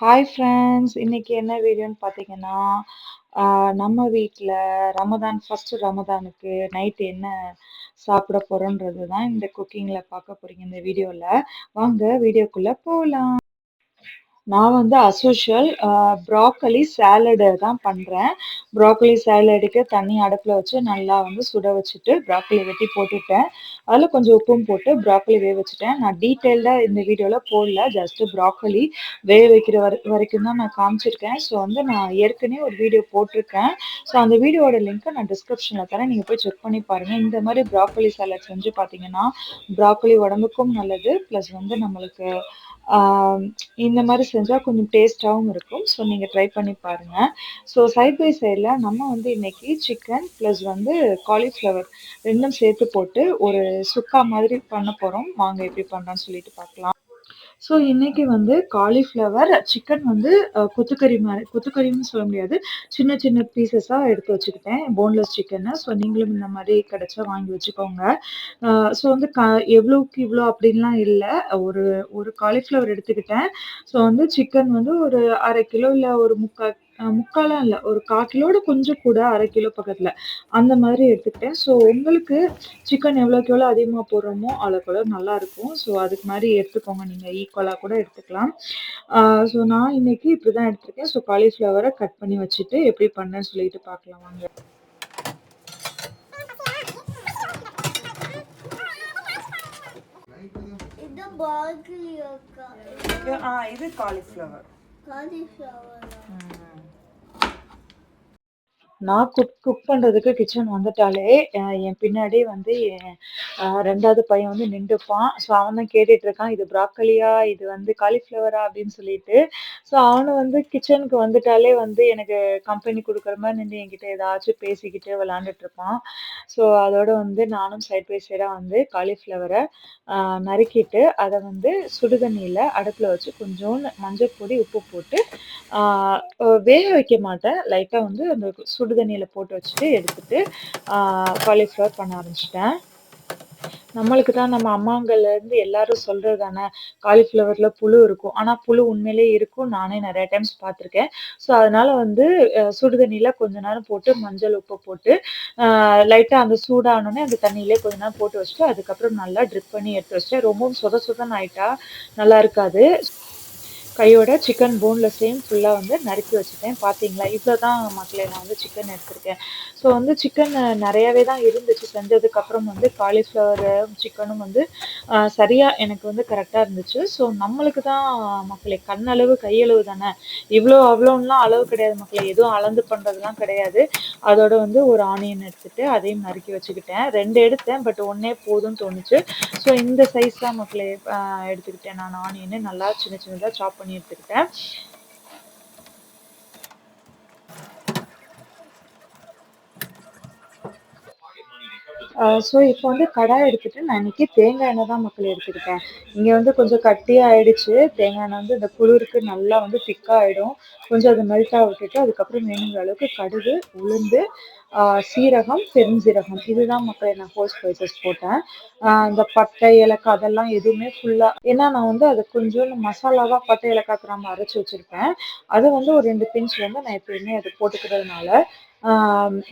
Hi friends இன்றைக்கி என்ன வீடியோன்னு பார்த்தீங்கன்னா நம்ம வீட்டில் ரமதான் ஃபஸ்ட்டு ரமதானுக்கு நைட் என்ன சாப்பிட போகிறோன்றது தான் இந்த குக்கிங்கில் பார்க்க போறீங்க இந்த வீடியோவில் வாங்க வீடியோக்குள்ளே போகலாம் நான் வந்து அசோஷியல் ப்ராக்கலி சேலடு தான் பண்ணுறேன் ப்ராக்கலி சேலடுக்கு தண்ணி அடுப்பில் வச்சு நல்லா வந்து சுட வச்சுட்டு ப்ராக்கலி வெட்டி போட்டுட்டேன். அதில் கொஞ்சம் உப்பும் போட்டு ப்ராக்கலி வேக வச்சுட்டேன். நான் டீட்டெயில்டாக இந்த வீடியோவில் போடல ஜஸ்ட்டு ப்ராக்கலி வேக வைக்கிற வரை வரைக்கும் தான் நான் காமிச்சிருக்கேன். ஸோ வந்து நான் ஏற்கனவே ஒரு வீடியோ போட்டிருக்கேன். ஸோ அந்த வீடியோட லிங்க்கை நான் டிஸ்கிரிப்ஷனில் தரேன். நீங்கள் போய் செக் பண்ணி பாருங்கள் இந்த மாதிரி ப்ராக்கலி சேலட் செஞ்சு பார்த்தீங்கன்னா ப்ராக்கலி உடம்புக்கும் நல்லது. ப்ளஸ் வந்து நம்மளுக்கு இந்த மாதிரி செஞ்சால் கொஞ்சம் டேஸ்ட்டாகவும் இருக்கும். ஸோ நீங்கள் ட்ரை பண்ணி பாருங்கள் ஸோ சைட் பை சைடில் நம்ம வந்து இன்றைக்கி சிக்கன் ப்ளஸ் வந்து காலிஃப்ளவர் ரெண்டும் சேர்த்து போட்டு ஒரு சுக்கா மாதிரி பண்ண போகிறோம் வாங்க எப்படி பண்ணுறோன்னு சொல்லிட்டு பார்க்கலாம். ஸோ இன்னைக்கு வந்து காலிஃப்ளவர் சிக்கன் வந்து கொத்துக்கறி மாதிரி கொத்துக்கறின்னு சொல்ல முடியாது. சின்ன சின்ன பீசஸாக எடுத்து வச்சுக்கிட்டேன். போன்லெஸ் சிக்கனை ஸோ நீங்களும் இந்த மாதிரி கிடச்சா வாங்கி வச்சுக்கோங்க. ஸோ வந்து க எவ்வளோக்கு இவ்வளோ அப்படின்லாம் இல்லை. ஒரு ஒரு காலிஃப்ளவர் எடுத்துக்கிட்டேன். ஸோ வந்து சிக்கன் வந்து ஒரு அரை கிலோ இல்லை ஒரு முக்கால் முக்காலாம் இல்லை. ஒரு கால் கிலோட கொஞ்சம் கூட அரை கிலோ பக்கத்தில். அந்த மாதிரி எடுத்துக்கிட்டேன். ஸோ உங்களுக்கு சிக்கன் எவ்வளோக்கு எவ்வளோ அதிகமாக போடுறோமோ அவ்வளோக்கு எவ்வளோ நல்லா இருக்கும். ஸோ அதுக்கு மாதிரி எடுத்துக்கோங்க. நீங்கள் ஈக்குவலாக கூட எடுத்துக்கலாம். ஸோ நான் இன்னைக்கு இப்படி தான் எடுத்திருக்கேன் ஸோ காலிஃப்ளவரை கட் பண்ணி வச்சுட்டு எப்படி பண்ணேன்னு சொல்லிட்டு பார்க்கலாம். வாங்க. இது காலிஃப்ளவர் காலிஃப்ளவர் நான் குக் குக் பண்ணுறதுக்கு கிச்சன் வந்துட்டாலே என் பின்னாடி வந்து என் ரெண்டாவது பையன் வந்து நின்றுப்பான். ஸோ அவன் தான் கேட்டுட்டு இருக்கான். இது ப்ராக்கலியா இது வந்து காலிஃப்ளவரா அப்படின்னு சொல்லிட்டு. ஸோ அவனு வந்து கிச்சனுக்கு வந்துட்டாலே வந்து எனக்கு கம்பெனி கொடுக்குற மாதிரி நின்று என்கிட்ட ஏதாச்சும் பேசிக்கிட்டு விளாண்டுட்டு இருப்பான். ஸோ அதோட வந்து நானும் சைட் பை சைடாக வந்து காலிஃப்ளவரை நறுக்கிட்டு அதை வந்து சுடுதண்ணியில் அடுப்பில் வச்சு கொஞ்சோண்டு மஞ்சள் பொடி உப்பு போட்டு வேக வைக்க மாட்டேன். லைட்டாக வந்து அந்த சுடுதண்ணியில் போட்டு வச்சுட்டு எடுத்துட்டு காலிஃப்ளவர் பண்ண ஆரம்பிச்சிட்டேன். நம்மளுக்கு தான் நம்ம அம்மாங்கள்ல இருந்து எல்லாரும் சொல்றது தானே காலிஃப்ளவர்ல புழு இருக்கும். ஆனா புழு உண்மையிலே இருக்கும். நானே நிறைய டைம்ஸ் பார்த்துருக்கேன். ஸோ அதனால வந்து அஹ், சுடுதண்ணியில கொஞ்ச நேரம் போட்டு மஞ்சள் உப்பு போட்டு லைட்டா அந்த சூடானோடனே அந்த தண்ணியிலே கொஞ்ச நேரம் போட்டு வச்சுட்டு அதுக்கப்புறம் நல்லா ட்ரிப் பண்ணி எடுத்து வச்சுட்டு ரொம்பவும் சொத சொதன்னு ஆயிட்டா நல்லா இருக்காது. கையோட சிக்கன் போன்லெஸ்லேயும் ஃபுல்லாக வந்து நறுக்கி வச்சுட்டேன். பார்த்தீங்களா இவ்வளோ தான் மக்களே நான் வந்து சிக்கன் எடுத்திருக்கேன். ஸோ வந்து சிக்கன் நிறையாவே தான் இருந்துச்சு. செஞ்சதுக்கப்புறம் வந்து காலிஃப்ளவர் சிக்கனும் வந்து சரியாக எனக்கு வந்து கரெக்டாக இருந்துச்சு. ஸோ நம்மளுக்கு தான் மக்களே கண்ணளவு கையளவு தானே? இவ்வளோ அவ்வளோன்னா அளவு கிடையாது மக்களே. எதுவும் அளந்து பண்ணுறதுலாம் கிடையாது. அதோட வந்து ஒரு ஆனியன் எடுத்துட்டு அதையும் நறுக்கி வச்சுக்கிட்டேன். ரெண்டு எடுத்தேன் பட் ஒன்றே போதும்னு தோணுச்சு. ஸோ இந்த சைஸ் தான் மக்களே எடுத்துக்கிட்டேன் நான் ஆனியன் நல்லா சின்ன சின்னதாக சாப் பண்ணி எடுத்துக்கிட்டேன் ஸோ இப்போ வந்து கடாய் எடுத்துட்டு நான் இன்றைக்கி தேங்காய் எண்ணெய் தான் மக்கள் எடுத்துக்கிட்டேன். இங்கே வந்து கொஞ்சம் கட்டியாக ஆயிடுச்சு. தேங்காய் எண்ணெய் வந்து இந்த குளிருக்கு நல்லா வந்து திக்காகிடும் கொஞ்சம் அதை மெல்ட்டாக விட்டுட்டு அதுக்கப்புறம் வேணுங்கிற அளவுக்கு கடுகு உளுந்து சீரகம் பெருஞ்சீரகம். இதுதான் மக்களை நான் ஹோல் ஸ்பைசஸ் போட்டேன். இந்த பட்டை ஏலக்காய் அதெல்லாம் எதுவுமே ஃபுல்லாக ஏன்னா நான் வந்து அதை கொஞ்சோண்டு மசாலாவாக பட்டை ஏலக்காய் கிராம அரைச்சி வச்சுருப்பேன். அது வந்து ஒரு ரெண்டு பிஞ்ச் வந்து நான் எப்பயுமே அது போட்டுக்கிறதுனால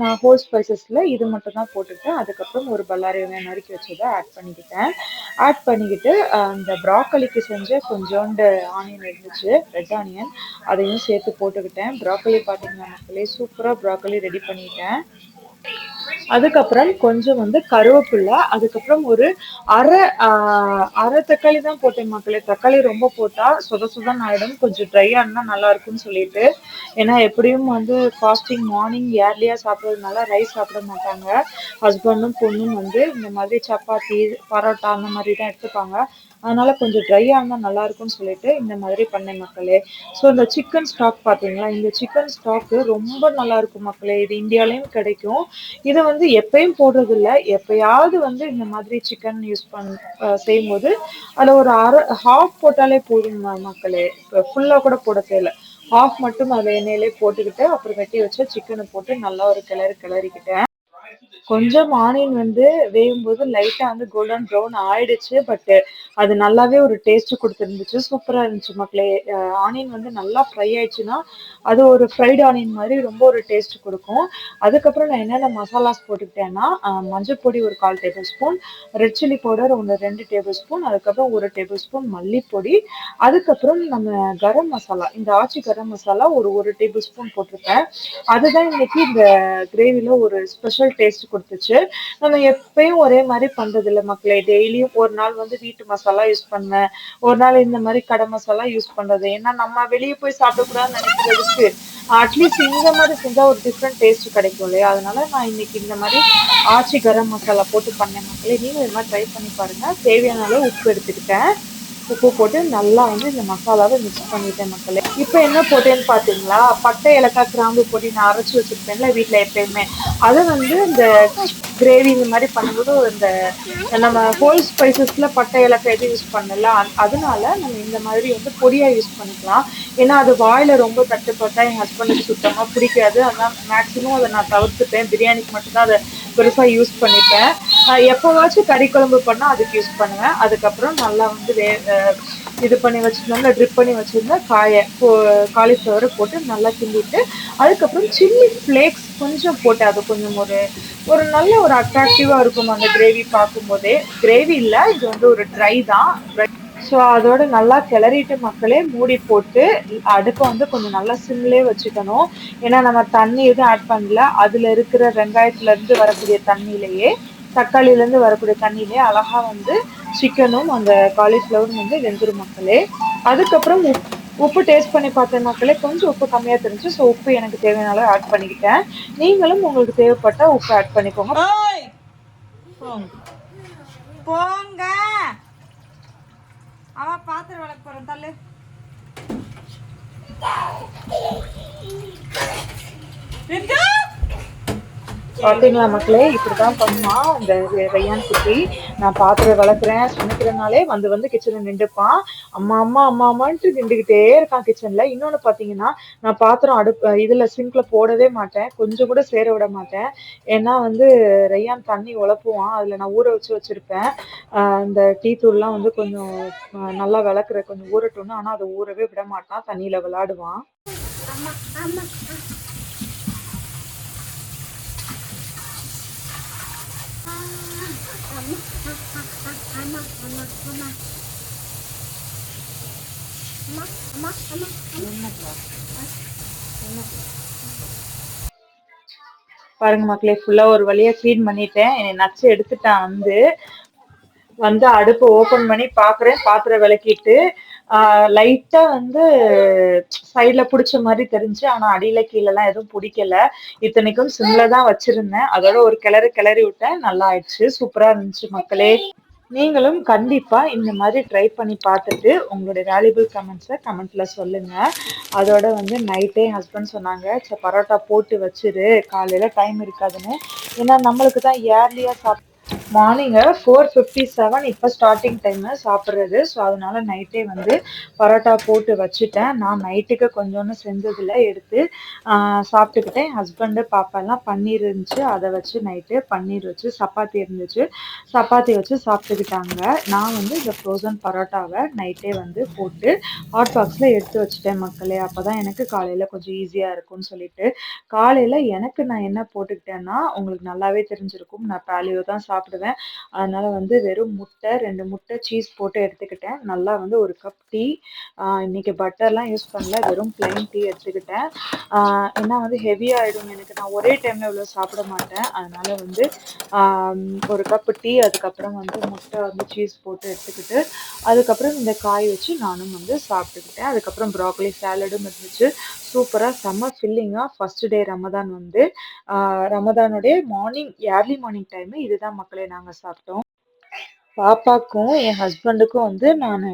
நான் ஹோல் ஸ்பைசஸில் இது மட்டும் தான் போட்டுக்கிட்டேன். அதுக்கப்புறம் ஒரு பல்லாரி வெங்காயம் நறுக்கி வச்சதை ஆட் பண்ணிக்கிட்டேன். ஆட் பண்ணிக்கிட்டு அந்த ப்ராக்கலிக்கு செஞ்ச கொஞ்சோண்டு ஆனியன் இருந்துச்சு ரெட் ஆனியன் அதையும் சேர்த்து போட்டுக்கிட்டேன். ப்ராக்கலி பார்த்தீங்கன்னா மக்களே சூப்பராக ப்ராக்கலி ரெடி பண்ணிட்டேன். அதுக்கப்புறம் கொஞ்சம் வந்து கருவேப்பிலை அதுக்கப்புறம் ஒரு அரை அரை தக்காளி தான் போட்டேன் மக்களே. தக்காளி ரொம்ப போட்டால் சொத சுதன் ஆயிடும். கொஞ்சம் ட்ரை ஆனால் நல்லா இருக்கும்னு சொல்லிட்டு. ஏன்னா எப்படியும் வந்து ஃபாஸ்டிங் மார்னிங் ஏர்லியாக சாப்பிட்றதுனால ரைஸ் சாப்பிட மாட்டாங்க. ஹஸ்பண்டும் பொண்ணும் வந்து இந்த மாதிரி சப்பாத்தி பரோட்டா அந்த மாதிரி தான் எடுத்துப்பாங்க. அதனால கொஞ்சம் ட்ரையாக இருந்தால் நல்லா இருக்கும்னு சொல்லிட்டு இந்த மாதிரி பண்ணேன் மக்களே. ஸோ இந்த சிக்கன் ஸ்டாக் பார்த்தீங்களா? இந்த சிக்கன் ஸ்டாக்கு ரொம்ப நல்லா இருக்கும் மக்களே. இது இந்தியாலையும் கிடைக்கும். இதை வந்து எப்பயும் போடுறது இல்ல எப்பயாவது வந்து இந்த மாதிரி சிக்கன் யூஸ் பண் செய்யும்போது அதில் ஒரு அரை ஹாஃப் போட்டாலே போதும் மக்களே. இப்போ ஃபுல்லாக கூட போட தேவையில்ல. ஆஃப் மட்டும் அதில் எண்ணெயிலே போட்டுக்கிட்டு அப்புறம் வெட்டி வச்சா சிக்கனை போட்டு நல்லா ஒரு கிளறி கிளறிக்கிட்டேன். கொஞ்சம் ஆனியன் வந்து வேகும் போது லைட்டா வந்து கோல்டன் ப்ரௌன் ஆயிடுச்சு பட் அது நல்லாவே ஒரு டேஸ்ட் கொடுத்துருந்துச்சு. சூப்பரா இருந்துச்சு மக்களே. ஆனியன் வந்து நல்லா ஃப்ரை ஆயிடுச்சுன்னா அது ஒரு ஃப்ரைட் ஆனியன் மாதிரி ரொம்ப ஒரு டேஸ்ட் கொடுக்கும். அதுக்கப்புறம் நான் என்னென்ன மசாலாஸ் போட்டுக்கிட்டேன்னா மஞ்சள் பொடி ஒரு கால் tablespoon red chilli powder ஒன்று ரெண்டு டேபிள் ஸ்பூன் அதுக்கப்புறம் ஒரு டேபிள் ஸ்பூன் மல்லிப்பொடி. அதுக்கப்புறம் நம்ம கரம் மசாலா இந்த ஆச்சி கரம் மசாலா ஒரு ஒரு டேபிள் ஸ்பூன் போட்டிருக்கேன். அதுதான் இன்னைக்கு இந்த கிரேவில ஒரு ஸ்பெஷல் டேஸ்ட் கொடுத்துச்சு. நம்ம எப்பயும் ஒரே மாதிரி பண்றது இல்லை மக்களே. டெய்லியும் ஒரு நாள் வந்து வீட்டு மசாலா யூஸ் பண்ணேன் ஒரு நாள் இந்த மாதிரி கடை மசாலா யூஸ் பண்றது. ஏன்னா நம்ம வெளியே போய் சாப்பிடக்கூடாதுன்னு நினைக்கிறதுக்கு அட்லீஸ்ட் இந்த மாதிரி செஞ்சா ஒரு டிஃப்ரெண்ட் டேஸ்ட் கிடைக்கும் இல்லையா? அதனால நான் இன்னைக்கு இந்த மாதிரி ஆச்சி கரம் மசாலா போட்டு பண்ணேன் மக்களே. நீங்க இது மாதிரி ட்ரை பண்ணி பாருங்க. தேவையான அளவு உப்பு எடுத்துக்கிட்டேன். உப்பு போட்டு நல்லா வந்து இந்த மசாலாவை மிக்ஸ் பண்ணிட்டேன் மக்களே. இப்போ என்ன போட்டேன்னு பார்த்தீங்களா? பட்டை ஏலக்காய் கிராம்பு பொடி நான் அரைச்சி வச்சுருப்பேன்ல வீட்டில் எப்பயுமே. அதை வந்து இந்த கிரேவி இந்த மாதிரி பண்ணும்போது இந்த நம்ம ஹோல் ஸ்பைசஸில் பட்டை ஏலக்காய் எதுவும் யூஸ் பண்ணல. அதனால நம்ம இந்த மாதிரி வந்து பொடியாக யூஸ் பண்ணிக்கலாம். ஏன்னா அது வாயில் ரொம்ப தட்டுப்பட்டா என் ஹஸ்பண்டுக்கு சுத்தமாக பிடிக்காது. அதனால் மேக்ஸிமம் அதை நான் தவிர்த்துப்பேன். பிரியாணிக்கு மட்டும்தான் அதை பெருசாக யூஸ் பண்ணிப்பேன். எப்போவாச்சும் கறி குழம்பு பண்ணால் அதுக்கு யூஸ் பண்ணுவேன். அதுக்கப்புறம் நல்லா வந்து வே இது பண்ணி வச்சிருந்தோம்ல ட்ரிப் பண்ணி வச்சுருந்தா காயை காலிஃப்ளவரை போட்டு நல்லா கிண்டிட்டு அதுக்கப்புறம் சில்லி ஃப்ளேக்ஸ் கொஞ்சம் போட்டு அது கொஞ்சம் ஒரு ஒரு நல்ல ஒரு அட்ராக்டிவாக இருக்கும் அந்த கிரேவி பார்க்கும்போதே. கிரேவி இல்லை இது வந்து ஒரு ட்ரை தான். ஸோ அதோட நல்லா கிளறிட்டு மக்களே மூடி போட்டு அடுப்பை வந்து கொஞ்சம் நல்லா சிம்லேயே வச்சுக்கணும். ஏன்னா நம்ம தண்ணி எதுவும் ஆட் பண்ணல. அதில் இருக்கிற வெங்காயத்துலேருந்து வரக்கூடிய தண்ணியிலேயே தக்காளியிலேருந்து வரக்கூடிய தண்ணியிலேயே அழகாக வந்து சிக்கனும் அந்த காலிஃப்ளவரும் வந்து வெந்துரும் மக்களே. அதுக்கப்புறம் உப்- உப்பு டேஸ்ட் பண்ணி பார்த்தேன் மக்களே. கொஞ்சம் உப்பு கம்மியா தெரிஞ்சு ஸோ உப்பு எனக்கு தேவையான அளவு ஆட் பண்ணிக்கிட்டேன். நீங்களும் உங்களுக்கு தேவைப்பட்ட உப்பு ஆட் பண்ணிக்கோங்க. போங்க. அவ பாத்திரம் விளக்க போறேன் தள்ளு. ரித்து! பாத்தீங்களா மக்களே? இப்படிதான் பண்ணுமா இந்த ரையான் குட்டி? நான் பாத்திரம் வளர்க்குறேன் சமைக்கிறனாலே வந்து வந்து கிச்சனில் நின்றுப்பான். அம்மா அம்மா அம்மா அம்மான்ட்டு நின்றுக்கிட்டே இருக்கான் கிச்சன்ல இன்னொன்னு பாத்தீங்கன்னா நான் பாத்திரம் அடுப்பு இதுல சிங்க்ல போடவே மாட்டேன். கொஞ்சம் கூட சேர விட மாட்டேன். ஏன்னா வந்து ரையான் தண்ணி உழப்புவான். அதுல நான் ஊற வச்சு வச்சிருப்பேன். இந்த டீ தூள்லாம் வந்து கொஞ்சம் நல்லா விளக்குற கொஞ்சம் ஊறட்டும்னு. ஆனா அதை ஊறவே விட மாட்டான். தண்ணியில பாருங்க மக்களே ஃபுல்லா ஒரு வழியா க்ளீன் பண்ணிட்டேன். என்னை நச்சு எடுத்துட்டான் வந்து வந்து அடுப்பு ஓபன் பண்ணி பாக்குறேன். பாத்திரம் விளக்கிட்டு லைட்டா வந்து சைட்ல புடிச்ச மாதிரி தெரிஞ்சு ஆனா அடியில கீழெல்லாம் எதுவும் பிடிக்கல. இத்தனைக்கும் சிம்ல தான் வச்சிருந்தேன். அதோட ஒரு கிளறு கிளறி விட்டேன். நல்லா ஆயிடுச்சு. சூப்பரா இருந்துச்சு மக்களே. நீங்களும் கண்டிப்பா இந்த மாதிரி ட்ரை பண்ணி பார்த்துட்டு உங்களுடைய வேல்யூபிள் கமெண்ட்ஸை கமெண்ட்ல சொல்லுங்க. அதோட வந்து நைட்டே ஹஸ்பண்ட் சொன்னாங்க சரி பரோட்டா போட்டு வச்சிரு. காலையில டைம் இருக்காதுன்னு. ஏன்னா நம்மளுக்கு தான் ஏர்லியா சாப்பிட்டு மார்னிங்கு ஃபோர் ஃபிஃப்டி செவன் இப்போ ஸ்டார்டிங் டைமு சாப்பிட்றது. ஸோ அதனால நைட்டே வந்து பரோட்டா போட்டு வச்சுட்டேன். நான் நைட்டுக்கு கொஞ்சோண்டு செஞ்சதில் எடுத்து சாப்பிட்டுக்கிட்டேன். ஹஸ்பண்டு பாப்பாலாம் பன்னீர் இருந்துச்சு. அதை வச்சு நைட்டு பன்னீர் வச்சு சப்பாத்தி இருந்துச்சு. சப்பாத்தி வச்சு சாப்பிட்டுக்கிட்டாங்க. நான் வந்து இந்த ஃப்ரோசன் பரோட்டாவை நைட்டே வந்து போட்டு ஹாட் பாக்ஸில் எடுத்து வச்சுட்டேன் மக்களே. அப்போ தான் எனக்கு காலையில் கொஞ்சம் ஈஸியாக இருக்கும்னு சொல்லிட்டு. காலையில் எனக்கு நான் என்ன போட்டுக்கிட்டேன்னா உங்களுக்கு நல்லாவே தெரிஞ்சிருக்கும். நான் பேலியோ தான் சாப்பிடுவேன். அதனால வந்து வெறும் முட்டை ரெண்டு முட்டை சீஸ் போட்டு எடுத்துக்கிட்டேன். நல்லா வந்து ஒரு கப் டீ இன்னைக்கு பட்டர்லாம் யூஸ் பண்ணல. வெறும் பிளைன் டீ எடுத்துக்கிட்டேன். ஏன்னா வந்து ஹெவியாகிடும் எனக்கு நான் ஒரே டைமில் இவ்வளோ சாப்பிட மாட்டேன். அதனால வந்து ஒரு கப்பு டீ அதுக்கப்புறம் வந்து முட்டை வந்து சீஸ் போட்டு எடுத்துக்கிட்டு அதுக்கப்புறம் இந்த காய் வச்சு நானும் வந்து சாப்பிட்டுக்கிட்டேன். அதுக்கப்புறம் ப்ராக்கலி சாலடும் இருந்துச்சு. சூப்பராக செம்ம ஃபில்லிங்காக ஃபர்ஸ்ட் டே ரமதான் வந்து ரமதானுடைய மார்னிங் ஏர்லி மார்னிங் டைமு இதுதான் மக்களே நாங்கள் சாப்பிட்டோம். பாப்பாக்கும் என் ஹஸ்பண்டுக்கும் வந்து நான்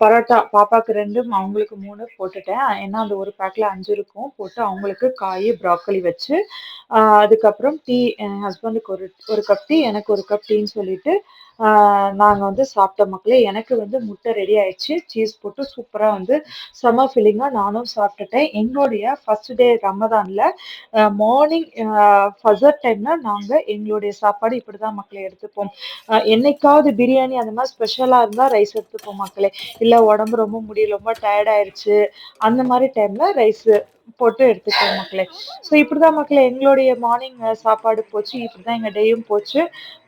பரோட்டா பாப்பாவுக்கு ரெண்டு அவங்களுக்கு மூணு போட்டுட்டேன். ஏன்னா அந்த ஒரு பேக்கில் அஞ்சு இருக்கும். போட்டு அவங்களுக்கு காய் ப்ராக்கலி வச்சு அதுக்கப்புறம் டீ என் ஹஸ்பண்டுக்கு ஒரு ஒரு கப் டீ எனக்கு ஒரு கப் டீன்னு சொல்லிட்டு நாங்கள் வந்து சாப்பிட்ட மக்களே எனக்கு வந்து முட்டை ரெடி ஆயிடுச்சு. சீஸ் போட்டு சூப்பராக வந்து செம ஃபீலிங்காக நானும் சாப்பிட்டுட்டேன். எங்களுடைய ஃபர்ஸ்ட் டே ரமதானில் மார்னிங் ஃபஜர் டைம்னா நாங்கள் எங்களுடைய சாப்பாடு இப்படி தான் மக்களை எடுத்துப்போம். என்னைக்காவது பிரியாணி அந்த மாதிரி ஸ்பெஷலாக இருந்தால் ரைஸ் எடுத்துப்போம் மக்களே. இல்லை உடம்பு ரொம்ப முடியல ரொம்ப டயர்டாயிருச்சு அந்த மாதிரி டைமில் ரைஸு போட்டு எடுத்துக்கோங்க மக்களே. ஸோ இப்படி தான் மக்களே எங்களுடைய மார்னிங் சாப்பாடு போச்சு. இப்படி தான் எங்கள் டேயும் போச்சு.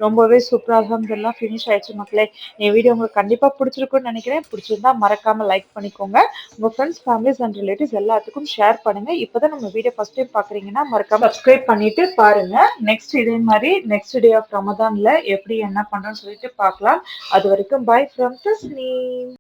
ரொம்பவே சூப்பராக அலமதுல்லாம் ஃபினிஷ் ஆயிடுச்சு மக்களே. என் வீடியோ உங்களுக்கு கண்டிப்பாக பிடிச்சிருக்குன்னு நினைக்கிறேன். பிடிச்சிருந்தா மறக்காமல் லைக் பண்ணிக்கோங்க. உங்கள் ஃப்ரெண்ட்ஸ் ஃபேமிலிஸ் அண்ட் ரிலேட்டிவ்ஸ் எல்லாத்துக்கும் ஷேர் பண்ணுங்கள் இப்போ தான் நம்ம வீடியோ ஃபஸ்ட் டைம் பார்க்குறீங்கன்னா மறக்காமல் சப்ஸ்கிரைப் பண்ணிட்டு பாருங்கள் நெக்ஸ்ட் இதே மாதிரி நெக்ஸ்ட் டே ஆஃப் ரமதானில் எப்படி என்ன பண்ணுறோன்னு சொல்லிட்டு பார்க்கலாம். அது வரைக்கும் பை ஃப்ரம் தஸ்னீம்